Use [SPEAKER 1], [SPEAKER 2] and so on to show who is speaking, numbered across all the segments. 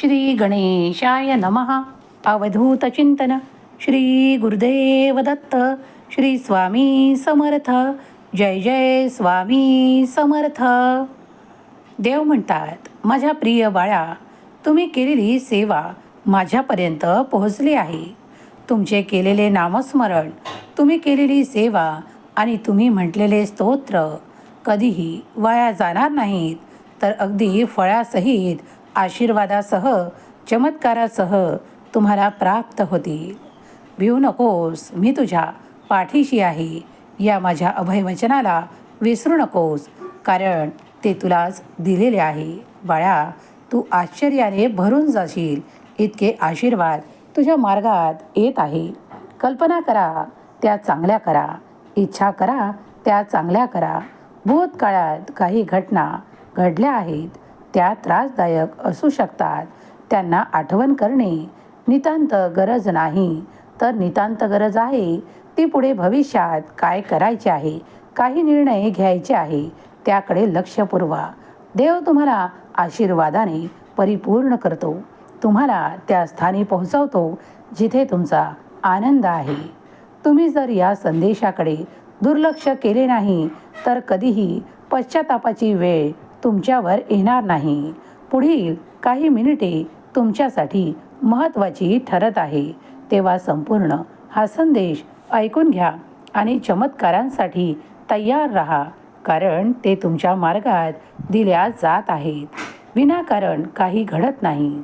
[SPEAKER 1] श्री गणेशाय नमः. अवधूत चिंतन. श्री गुरुदेव दत्त. श्री स्वामी समर्थ. जय जय स्वामी समर्थ. देव म्हणतात माझ्या प्रिय बाळा तुम्ही केलेली सेवा माझ्यापर्यंत पोहोचली आहे. तुमचे केलेले नामस्मरण तुम्ही केलेली सेवा आणि तुम्ही म्हटलेले स्तोत्र कधीही वाया जाणार नाहीत. तर अगदी फळासहित आशीर्वादासह चमत्कारासह तुम्हाला प्राप्त होतील. भिवू नकोस मी तुझ्या पाठीशी आहे. या माझ्या अभयवचनाला विसरू नकोस कारण ते तुलाच दिलेले आहे. बाळा तू आश्चर्याने भरून जाशील. इतके आशीर्वाद तुझ्या मार्गात येत आहे. कल्पना करा त्या चांगल्या करा. इच्छा करा त्या चांगल्या करा. भूतकाळात काही घटना घडल्या आहेत. त्या त्रासदायक असू शकतात. त्यांना आठवण करणे नितांत गरज नाही. तर नितांत गरज आहे ती पुढे भविष्यात काय करायचे आहे काही निर्णय घ्यायचे आहे त्याकडे लक्ष पुरवा. देव तुम्हाला आशीर्वादाने परिपूर्ण करतो. तुम्हाला त्या स्थानी पोहोचवतो जिथे तुमचा आनंद आहे. तुम्ही जर या संदेशाकडे दुर्लक्ष केले नाही तर कधीही पश्चातापाची वेळ तुमच्यावर येणार नाही. पुढील काही मिनिटे तुमच्यासाठी महत्त्वाची ठरत आहे. तेव्हा संपूर्ण हा संदेश ऐकून घ्या आणि चमत्कारांसाठी तयार राहा कारण ते तुमच्या मार्गात दिल्या जात आहेत. विनाकारण काही घडत नाही.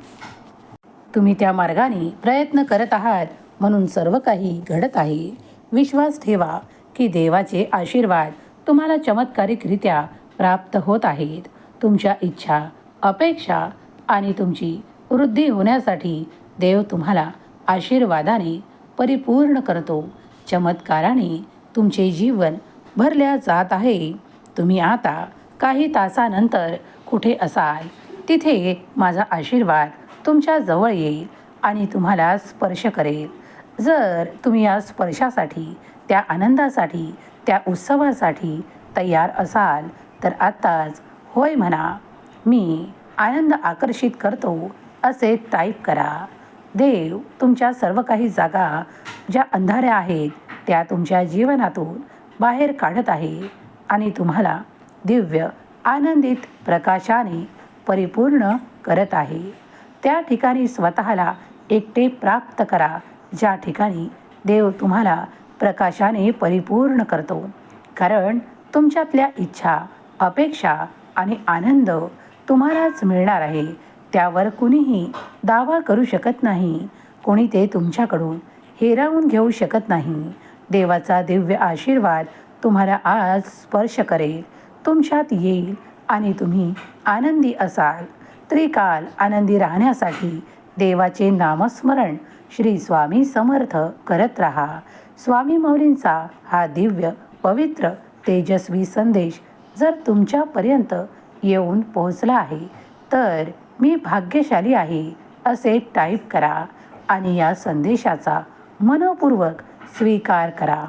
[SPEAKER 1] तुम्ही त्या मार्गाने प्रयत्न करत आहात म्हणून सर्व काही घडत आहे. विश्वास ठेवा की देवाचे आशीर्वाद तुम्हाला चमत्कारिकरित्या प्राप्त होत आहेत. तुमच्या इच्छा अपेक्षा आणि तुमची वृद्धी होण्यासाठी देव तुम्हाला आशीर्वादाने परिपूर्ण करतो. चमत्काराने तुमचे जीवन भरल्या जात आहे. तुम्ही आता काही तासानंतर कुठे असाल? तिथे माझा आशीर्वाद तुमच्या जवळ येईल आणि तुम्हाला स्पर्श करेल. जर तुम्ही या स्पर्शासाठी त्या आनंदासाठी त्या उत्सवासाठी तयार असाल तर आत्ताच होय म्हणा. मी आनंद आकर्षित करतो असे टाईप करा. देव तुमच्या सर्व काही जागा ज्या अंधाऱ्या आहेत त्या तुमच्या जीवनातून बाहेर काढत आहे आणि तुम्हाला दिव्य आनंदित प्रकाशाने परिपूर्ण करत आहे. त्या ठिकाणी स्वतःला एकटे प्राप्त करा. ज्या ठिकाणी देव तुम्हाला प्रकाशाने परिपूर्ण करतो. कारण तुमच्यातल्या इच्छा अपेक्षा आणि आनंद तुम्हालाच मिळणार आहे. त्यावर कुणीही दावा करू शकत नाही. कोणी ते तुमच्याकडून हेरावून घेऊ शकत नाही. देवाचा दिव्य आशीर्वाद तुम्हाला आज स्पर्श करेल. तुमच्यात येईल आणि तुम्ही आनंदी असाल. त्रिकाल आनंदी राहण्यासाठी देवाचे नामस्मरण श्री स्वामी समर्थ करत राहा. स्वामी मौलींचा हा दिव्य पवित्र तेजस्वी संदेश जर तुमच्यापर्यंत येऊन पोहोचला आहे तर मी भाग्यशाली आहे असे टाईप करा आणि या संदेशाचा मनपूर्वक स्वीकार करा.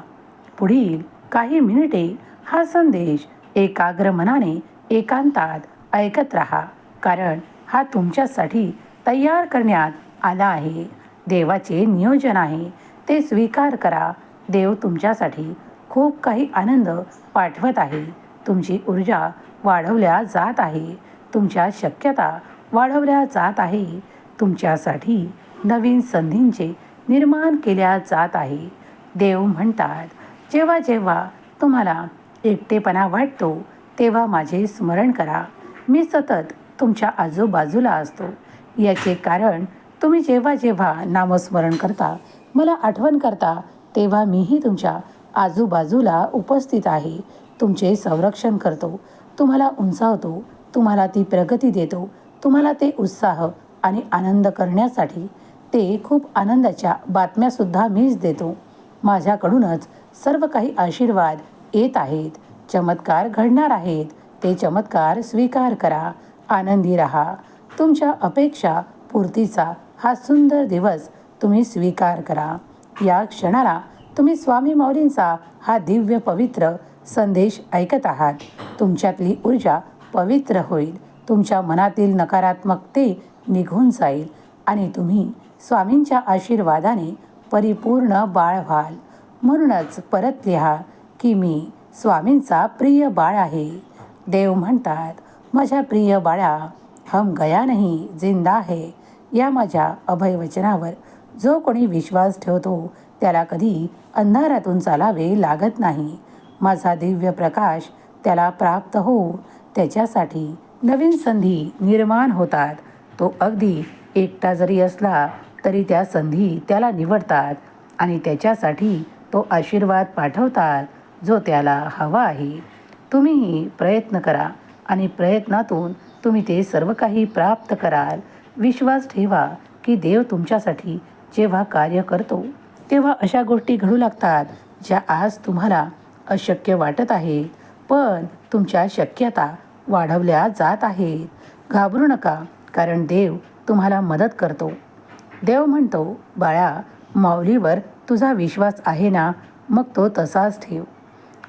[SPEAKER 1] पुढील काही मिनिटे हा संदेश एकाग्र मनाने एकांतात ऐकत राहा कारण हा तुमच्यासाठी तयार करण्यात आला आहे. देवाचे नियोजन आहे ते स्वीकार करा. देव तुमच्यासाठी खूप काही आनंद पाठवत आहे. तुमची ऊर्जा वाढवल्या जात आहे. तुमच्या शक्यता वाढवल्या जात आहे. तुमच्यासाठी नवीन संधींचे निर्माण केल्या जात आहे. देव म्हणतात जेव्हा जेव्हा तुम्हाला एकटेपणा वाटतो तेव्हा माझे स्मरण करा. मी सतत तुमच्या आजूबाजूला असतो. याचे कारण तुम्ही जेव्हा जेव्हा नामस्मरण करता मला आठवण करता तेव्हा मीही तुमच्या आजूबाजूला उपस्थित आहे. तुमचे संरक्षण करतो. तुम्हाला उंचावतो. तुम्हाला ती प्रगती देतो. तुम्हाला ते उत्साह आणि आनंद करण्यासाठी ते खूप आनंदाच्या बातम्यासुद्धा मीच देतो. माझ्याकडूनच सर्व काही आशीर्वाद येत आहेत. चमत्कार घडणार आहेत. ते चमत्कार स्वीकार करा. आनंदी राहा. तुमच्या अपेक्षा पूर्तीचा हा सुंदर दिवस तुम्ही स्वीकार करा. या क्षणाला तुम्ही स्वामी मौलींचा हा दिव्य पवित्र संदेश ऐकत आहात. तुमच्यातली ऊर्जा पवित्र होईल. तुमच्या मनातील नकारात्मकते निघून जाईल आणि तुम्ही स्वामींच्या आशीर्वादाने परिपूर्ण बाळ व्हाल. म्हणूनच परत लिहा की मी स्वामींचा प्रिय बाळ आहे. देव म्हणतात माझ्या प्रिय बाळा हम गया नाही जिंदा आहे या माझ्या अभयवचनावर जो कोणी विश्वास ठेवतो त्याला कधी अंधारातून चालावे लागत नाही. माझा दिव्य प्रकाश त्याला प्राप्त होऊन त्याच्यासाठी नवीन संधी निर्माण होतात. तो अगदी एकटा जरी असला तरी त्या संधी त्याला निवडतात आणि त्याच्यासाठी तो आशीर्वाद पाठवतात जो त्याला हवा आहे. तुम्हीही प्रयत्न करा आणि प्रयत्नातून तुम्ही ते सर्व काही प्राप्त कराल. विश्वास ठेवा की देव तुमच्यासाठी जेव्हा कार्य करतो तेव्हा अशा गोष्टी घडू लागतात ज्या आज तुम्हाला अशक्य वाटत आहे पण तुमच्या शक्यता वाढवल्या जात आहेत. घाबरू नका कारण देव तुम्हाला मदत करतो. देव म्हणतो बाळा माऊलीवर तुझा विश्वास आहे ना? मग तो तसाच ठेव.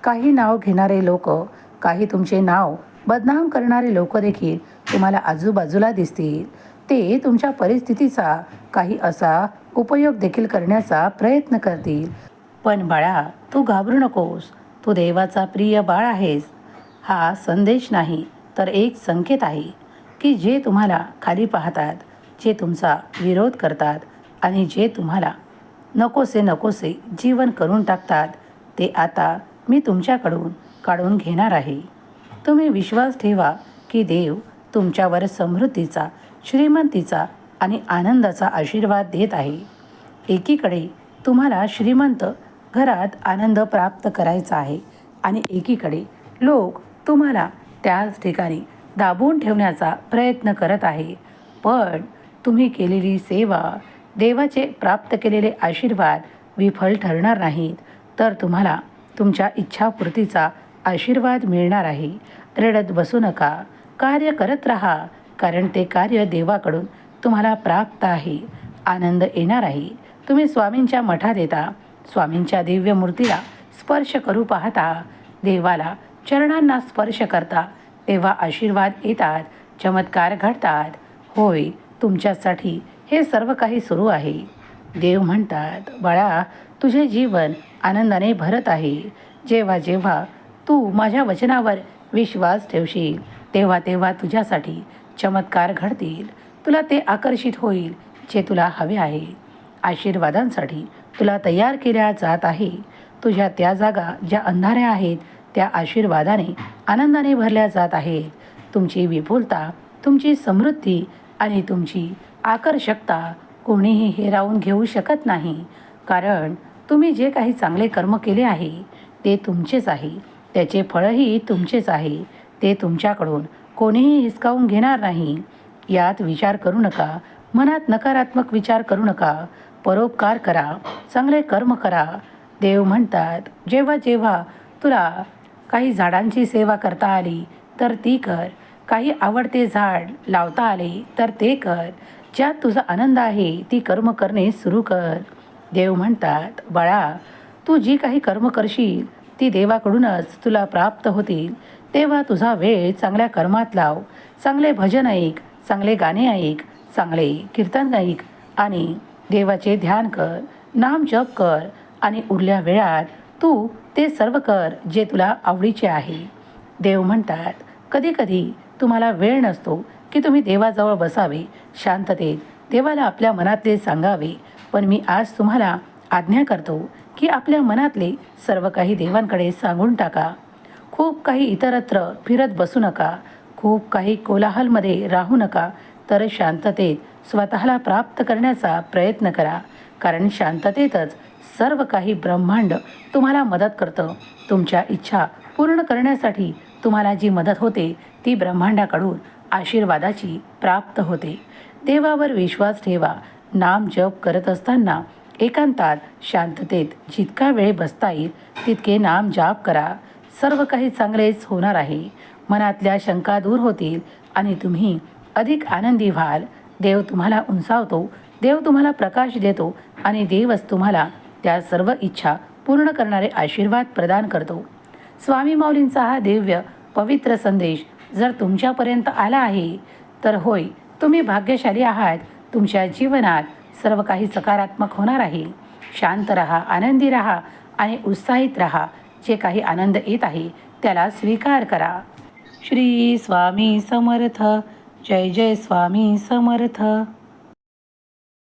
[SPEAKER 1] काही नाव घेणारे लोक काही तुमचे नाव बदनाम करणारे लोक देखील तुम्हाला आजूबाजूला दिसतील. ते तुमच्या परिस्थितीचा काही असा उपयोग देखील करण्याचा प्रयत्न करतील. पण बाळा तू घाबरू नकोस. तू देवाचा प्रिय बाळ आहेस. हा संदेश नाही तर एक संकेत आहे की जे तुम्हाला खाली पाहतात जे तुमचा विरोध करतात आणि जे तुम्हाला नकोसे नकोसे जीवन करून टाकतात ते आता मी तुमच्याकडून काढून घेणार आहे. तुम्ही विश्वास ठेवा की देव तुमच्यावर समृद्धीचा श्रीमंतीचा आणि आनंदाचा आशीर्वाद देत आहे. एकीकडे तुम्हाला श्रीमंत घरात आनंद प्राप्त करायचा आहे. आणि एकीकडे लोक तुम्हाला त्याच ठिकाणी दाबून ठेवण्याचा प्रयत्न करत आहे. पण तुम्ही केलेली सेवा देवाचे प्राप्त केलेले आशीर्वाद विफल ठरणार नाहीत. तर तुम्हाला तुमच्या इच्छापूर्तीचा आशीर्वाद मिळणार आहे. रडत बसू नका. कार्य करत राहा. कारण ते कार्य देवाकडून तुम्हाला प्राप्त आहे. आनंद येणार आहे. तुम्ही स्वामींच्या मठात येता. स्वामींच्या दिव्य मूर्तीला स्पर्श करू पाहता देवाला चरणांना स्पर्श करता तेव्हा आशीर्वाद येतात चमत्कार घडतात. होय तुमच्यासाठी हे सर्व काही सुरू आहे. देव म्हणतात बाळा तुझे जीवन आनंदाने भरत आहे. जेव्हा जेव्हा तू माझ्या वचनावर विश्वास ठेवशील तेव्हा तेव्हा तुझ्यासाठी चमत्कार घडतील. तुला ते आकर्षित होईल जे तुला हवे आहे. आशीर्वादांसाठी तुला तयार केल्या जात आहे. तुझ्या त्या जागा ज्या अंधाऱ्या आहेत त्या आशीर्वादाने आनंदाने भरल्या जात आहेत. तुमची विपुलता तुमची समृद्धी आणि तुमची आकर्षकता कोणीही हिरावून घेऊ शकत नाही. कारण तुम्ही जे काही चांगले कर्म केले आहे ते तुमचेच आहे. त्याचे फळही तुमचेच आहे. ते तुमच्याकडून कोणीही हिसकावून घेणार नाही. यात विचार करू नका. मनात नकारात्मक विचार करू नका. परोपकार करा चांगले कर्म करा. देव म्हणतात जेव्हा जेव्हा तुला काही झाडांची सेवा करता आली तर ती कर. काही आवडते झाड लावता आले तर ते कर. ज्यात तुझा आनंद आहे ती कर्म करणे सुरू कर. देव म्हणतात बाळा तू जी काही कर्म करशील ती देवाकडूनच तुला प्राप्त होतील. तेव्हा तुझा वेळ चांगल्या कर्मात लाव. चांगले भजन ऐक चांगले गाणे ऐक चांगले कीर्तन ऐक आणि देवाचे ध्यान कर नाम जप कर आणि उरल्या वेळात तू ते सर्व कर जे तुला आवडीचे आहे. देव म्हणतात कधी कधी तुम्हाला वेळ नसतो की तुम्ही देवाजवळ बसावे शांततेत देवाला आपल्या मनातले सांगावे. पण मी आज तुम्हाला आज्ञा करतो की आपल्या मनातले सर्व काही देवांकडे सांगून टाका. खूप काही इतरत्र फिरत बसू नका. खूप काही कोलाहलमध्ये राहू नका. तर शांततेत स्वतःला प्राप्त करण्याचा प्रयत्न करा. कारण शांततेतच सर्व काही ब्रह्मांड तुम्हाला मदत करतं. तुमच्या इच्छा पूर्ण करण्यासाठी तुम्हाला जी मदत होते ती ब्रह्मांडाकडून आशीर्वादाची प्राप्त होते. देवावर विश्वास ठेवा. नाम जप करत असताना एकांतात शांततेत जितका वेळ बसता येईल तितके नाम जाप करा. सर्व काही चांगलेच होणार आहे. मनातल्या शंका दूर होतील आणि तुम्ही अधिक आनंदी व्हाल. देव तुम्हाला उंचावतो देव तुम्हाला प्रकाश देतो आणि देवच तुम्हाला त्या सर्व इच्छा पूर्ण करणारे आशीर्वाद प्रदान करतो. स्वामी माऊलींचा हा दिव्य पवित्र संदेश जर तुमच्यापर्यंत आला आहे तर होय तुम्ही भाग्यशाली आहात. तुमच्या जीवनात सर्व काही सकारात्मक होणार आहे. शांत रहा आनंदी रहा आणि उत्साहित रहा. जे काही आनंद येत आहे त्याला स्वीकार करा. श्री स्वामी समर्थ. जय जय स्वामी समर्थ.